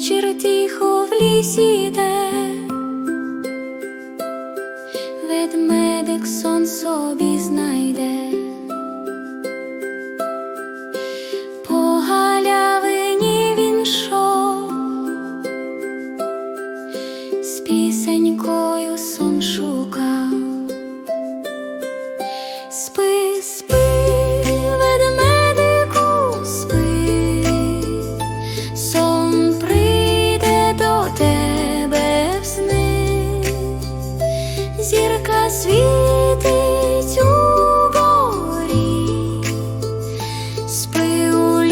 вечір тихо в лісі йде, ведмедик сон собі знайде. По галявині він з пісенькою сон шукав. Світить горі, спи у.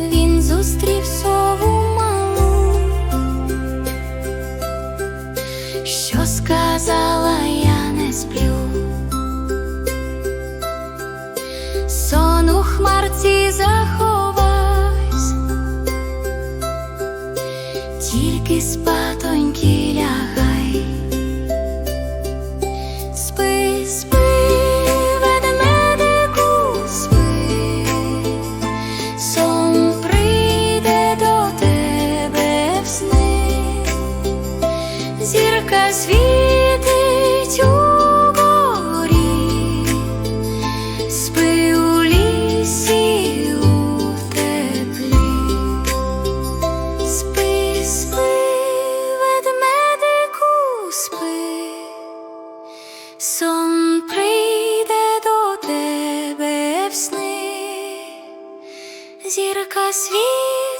Він зустрів сову малу, що сказала, я не сплю. Сон у хмарці заховайсь, тільки спатоньки лягай. Спи, спи, ведмедику, спи, сон прийде до тебе в сни, зірка світить прийде до тебе в сни, зірка світить